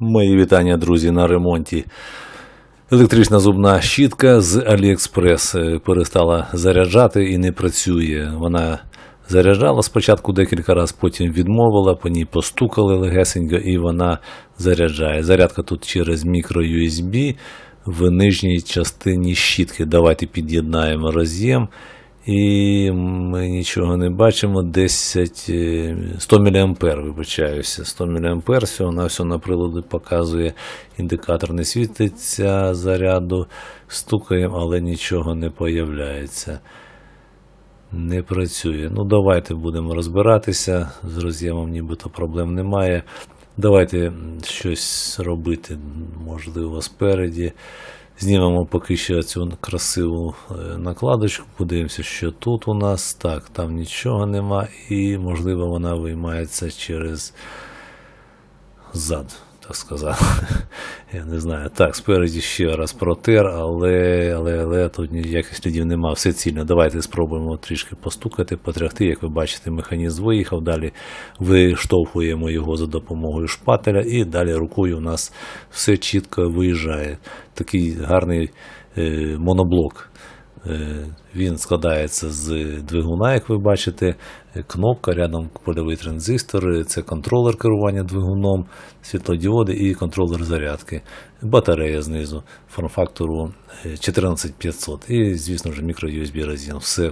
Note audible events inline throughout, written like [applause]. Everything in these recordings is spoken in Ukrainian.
Мої вітання, друзі, на ремонті. Електрична зубна щітка з AliExpress е, перестала заряджати і не працює. Вона заряджала спочатку декілька разів, потім відмовила, по ній постукали легесенько і вона заряджає. Зарядка тут через мікро USB в нижній частині щітки. Давайте під'єднаємо роз'єм. І ми нічого не бачимо. 10, е, 100 мА, вибачаюся. 100 мА, всього на все на приладі показує. Індикатор не світиться заряду. Стукаємо, але нічого не появляється. Не працює. Ну, давайте будемо розбиратися. З роз'ємом нібито проблем немає. Давайте щось робити, можливо, спереді. Знімемо поки що цю красиву е, накладочку, подивимося, що тут у нас. Так, там нічого нема, і, можливо, вона виймається через зад, так сказати. [laughs] Я не знаю. Так, спереді ще раз протер, але, але, але тут ніяких слідів нема. Все цільно. Давайте спробуємо трішки постукати, потряхти. Як ви бачите, механізм виїхав. Далі виштовхуємо його за допомогою шпателя, і далі рукою у нас все чітко виїжджає. Такий гарний е, моноблок. Е, Він складається з двигуна, як ви бачите, е, кнопка, рядом польовий транзистор, е, це контролер керування двигуном, світлодіоди і контролер зарядки. Батарея знизу форм-фактору е, 14500 і, звісно ж, мікро-USB роз'єм. Все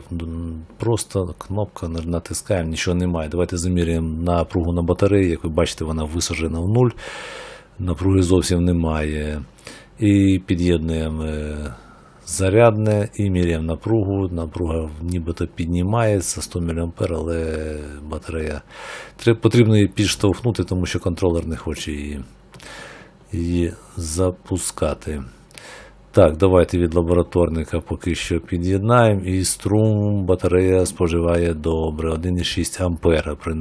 просто кнопка на- натискаємо, нічого немає. Давайте заміряємо напругу на батареї. Як ви бачите, вона висаджена в нуль, напруги зовсім немає. І під'єднуємо. Зарядне і міряємо напругу. Напруга нібито піднімається 100 мА, але батарея потрібно її підштовхнути, тому що контролер не хоче її, її запускати. Так, давайте від лабораторника поки що під'єднаємо. І струм батарея споживає добре 1,6 ампера при е,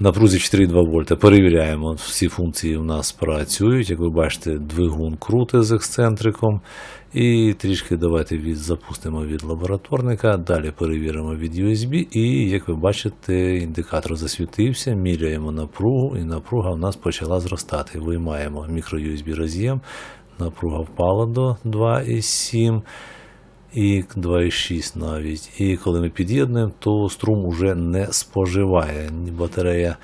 напрузі 4,2 вольта. Перевіряємо, всі функції у нас працюють. Як ви бачите, двигун крути з ексцентриком. І трішки давайте від, запустимо від лабораторника. Далі перевіримо від USB. І, як ви бачите, індикатор засвітився, міряємо напругу, і напруга у нас почала зростати. Виймаємо мікро-USB роз'єм. Напруга впала до 2,7 і 2,6 навіть. І коли ми під'єднуємо, то струм уже не споживає. Батарея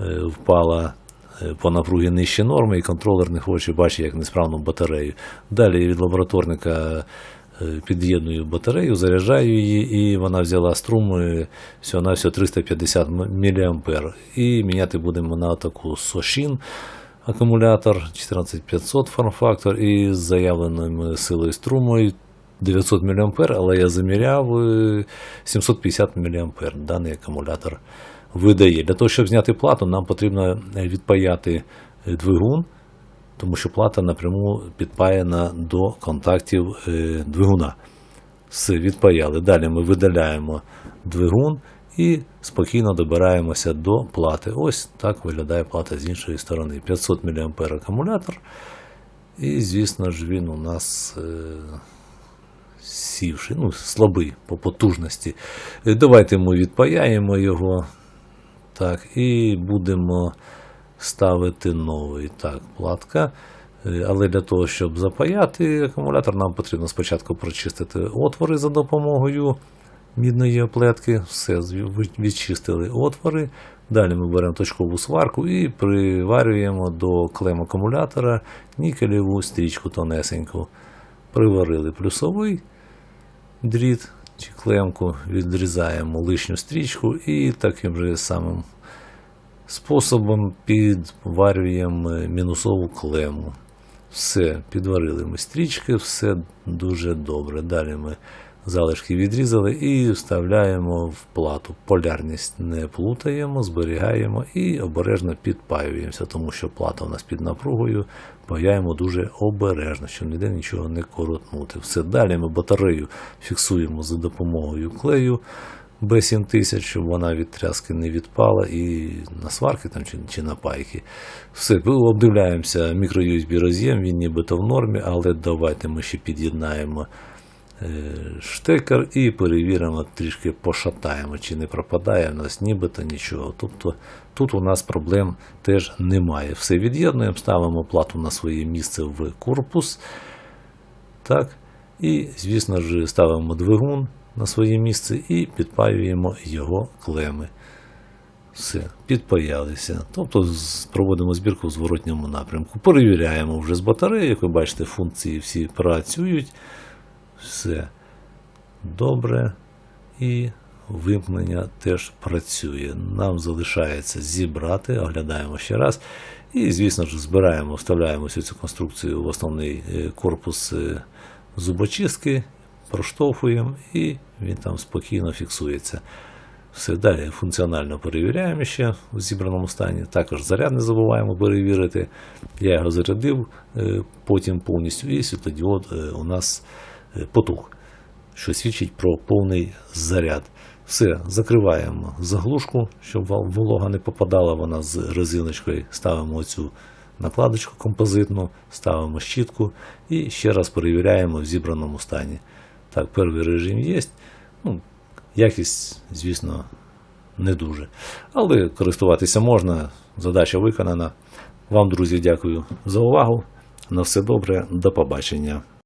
е, впала е, по напругі нижче норми, і контролер не хоче бачити, як несправну батарею. Далі від лабораторника е, під'єдную батарею, заряджаю її, і вона взяла струм всього на всього 350 мА. І міняти будемо на таку Soshin акумулятор 14500 форм-фактор із заявленою силою струму 900 мА, але я заміряв е, 750 мА даний акумулятор видає. Для того, щоб зняти плату, нам потрібно е, відпаяти е, двигун, тому що плата напряму підпаяна до контактів е, двигуна. Все, відпаяли. Далі ми видаляємо двигун і спокійно добираємося до плати. Ось так виглядає плата з іншої сторони. 500 мА акумулятор. І, звісно ж, він у нас сівший, ну, слабий по потужності. Е, Давайте ми відпаяємо його. Так, і будемо ставити новий. Так, платка. Е, Але для того, щоб запаяти акумулятор, нам потрібно спочатку прочистити отвори за допомогою мідної оплетки. Все, відчистили отвори. Далі ми беремо точкову сварку і приварюємо до клем акумулятора нікелеву стрічку тонесеньку. Приварили плюсовий дріт чи клемку, відрізаємо лишню стрічку і таким же самим способом підварюємо мінусову клему. Все, підварили ми стрічки, все дуже добре. Далі ми залишки відрізали і вставляємо в плату. Полярність не плутаємо, зберігаємо і обережно підпаюємося, тому що плата у нас під напругою. Паяємо дуже обережно, щоб ніде нічого не коротнути. Все далі ми батарею фіксуємо за допомогою клею. B7000, щоб вона від тряски не відпала і на сварки там, чи, чи на пайки. Все, обдивляємося мікро-USB роз'єм, він нібито в нормі, але давайте ми ще під'єднаємо штекер і перевіримо, трішки пошатаємо, чи не пропадає в нас нібито нічого. Тобто тут у нас проблем теж немає. Все від'єднуємо, ставимо плату на своє місце в корпус. Так. І, звісно ж, ставимо двигун на своє місце і підпаюємо його клеми. Все, підпаялися. Тобто проводимо збірку в зворотньому напрямку. Перевіряємо вже з батареї, як ви бачите, функції всі працюють. Все добре. І вимкнення теж працює. Нам залишається зібрати, оглядаємо ще раз. І, звісно ж, збираємо, вставляємо всю цю конструкцію в основний е, корпус е, зубочистки, проштовхуємо і він там спокійно фіксується. Все далі функціонально перевіряємо ще в зібраному стані. Також заряд не забуваємо перевірити. Я його зарядив е, потім повністю, і світлодіод у нас потух, що свідчить про повний заряд. Все, закриваємо заглушку, щоб вол- волога не попадала. Вона з резиночкою. Ставимо оцю накладочку композитну, ставимо щітку і ще раз перевіряємо в зібраному стані. Так, перший режим є. Ну, якість, звісно, не дуже. Але користуватися можна. Задача виконана. Вам, друзі, дякую за увагу. На все добре, до побачення.